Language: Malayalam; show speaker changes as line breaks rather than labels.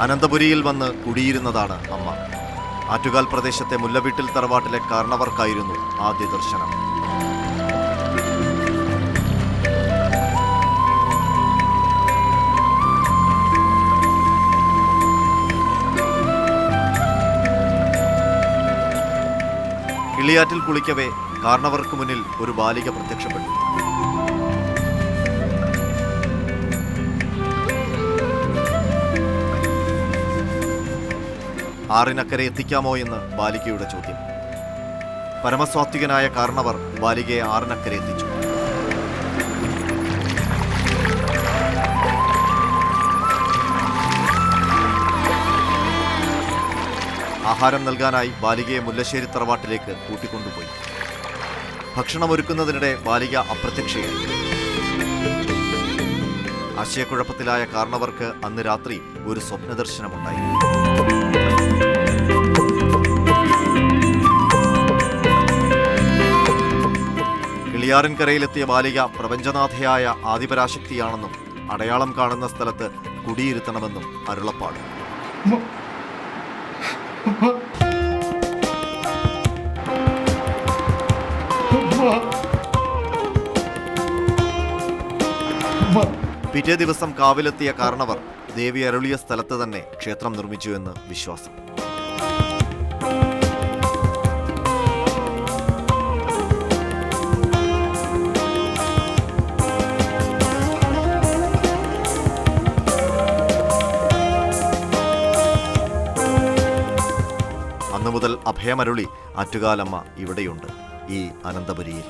അനന്തപുരിയിൽ വന്ന് കുടിയിരുന്നതാണ് അമ്മ. ആറ്റുകാൽ പ്രദേശത്തെ മുല്ലവീട്ടിൽ തറവാട്ടിലെ കാരണവർക്കായിരുന്നു ആദ്യ ദർശനം. കിളിയാറ്റിൽ കുളിക്കവേ കാരണവർക്ക് മുന്നിൽ ഒരു ബാലിക പ്രത്യക്ഷപ്പെട്ടു. ആറിനക്കരെ എത്തിക്കാമോ എന്ന് ബാലികയുടെ ചോദ്യം. പരമസ്വാത്വികനായ കാരണവർ ബാലികയെ ആറിനക്കരെ എത്തിച്ചു. ആഹാരം നൽകാനായി ബാലികയെ മുല്ലശ്ശേരി തറവാട്ടിലേക്ക് കൂട്ടിക്കൊണ്ടുപോയി. ഭക്ഷണമൊരുക്കുന്നതിനിടെ ബാലിക അപ്രത്യക്ഷയായി. ആശയക്കുഴപ്പത്തിലായ കാരണവർക്ക് അന്ന് രാത്രി ഒരു സ്വപ്നദർശനമുണ്ടായി. കിളിയാറിൻകരയിലെത്തിയ ബാലിക പ്രപഞ്ചനാഥയായ ആദിപരാശക്തിയാണെന്നും അടയാളം കാണുന്ന സ്ഥലത്ത് കുടിയിരുത്തണമെന്നും അരുളപ്പാട്. പിറ്റേ ദിവസം കാവിലെത്തിയ കാരണവർ ദേവി അരുളിയ സ്ഥലത്ത് തന്നെ ക്ഷേത്രം നിർമ്മിച്ചു എന്ന് വിശ്വാസം. മുതൽ അഭയമരുളി ആറ്റുകാലമ്മ ഇവിടെയുണ്ട്. ഈ അനന്തപുരിയിൽ.